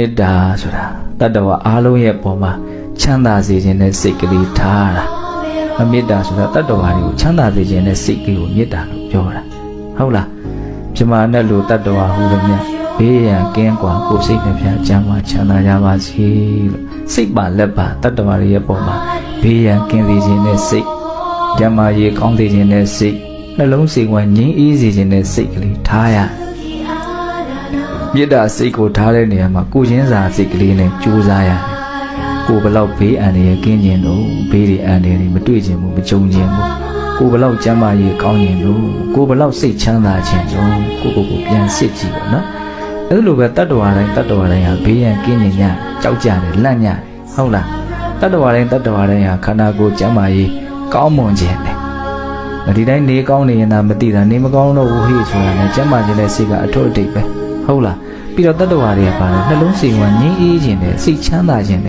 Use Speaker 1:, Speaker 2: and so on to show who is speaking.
Speaker 1: မေတ္တာဆိုတာတတ္တဝါအားလုံးရဲ့ပုံမှာချမ်းသာစေခြင်းနဲ့စိတ်ကလေးထားတာအမေတ္တာဆိုတာတတ္တဝါတွေကိုချမ်းသာစေခြင်းနဲ့စိတ်ကလေးကိုမေတ္တာလို့ပြောတာဟုတ်လားပြမနဲ့လူတတ္တဝါဟူသည်မြတ်ဘေးရန်ကင်းကွာကိုယ်စိတ်နှပြချမ်းသာချမ်းသာကြပါစေလို့စိတ်ပါလက်ပါတတ္တဝါတွေရဲ့ပုံမှာဘေးရန်ကင်းစေခြင်းနဲ့စိတ်ဓမ္မရေကောင်းစေခြင်းနဲ့စိတ်နှလုံးစိတ်ဝငြိမ်းအေးစေခြင်းနဲ့စိတ်ကလေးထားရတယ် မေတ္တာစိတ်ကိုထားတဲ့နေရာမှာကိုချင်းစာစိတ်ကလေးနဲ့ကြိုးစားရတယ်။ကိုဘလောက်ဘေးအန္တရာယ်ကင်းခြင်းလို့ဘေးတွေအန္တရာယ်တွေမတွေ့ခြင်းဘူးမကြုံခြင်းဘူးကိုဘလောက်ကျမ်းမာရေးကောင်းခြင်းလို့ကိုဘလောက်စိတ်ချမ်းသာခြင်းလို့ကိုကိုကိုပြန်စစ်ကြည့်ပါနော်။အဲ့လိုပဲတတ္တဝါတိုင်းတတ္တဝါတိုင်းဟာဘေးရန်ကင်းခြင်းညကြောက်ကြတယ်လန့်ညတယ်ဟုတ်လားတတ္တဝါတိုင်းတတ္တဝါတိုင်းဟာခန္ဓာကိုယ်ကျမ်းမာရေးကောင်းမွန်ခြင်းတယ်ဒီတိုင်းနေကောင်းနေရင်သာမသိတာနေမကောင်းတော့ဘူးဟေ့ဆိုတာနဲ့ကျမ်းမာခြင်းတဲ့စိတ်ကအထွတ်အထိပ်ပဲ ဟုတ်လားပြီးတော့တတ္တဝါတွေကပါလဲနှလုံးစိမ်ဝင်ငြိမ်းအေးခြင်းနဲ့စိတ်ချမ်းသာခြင်းနဲ့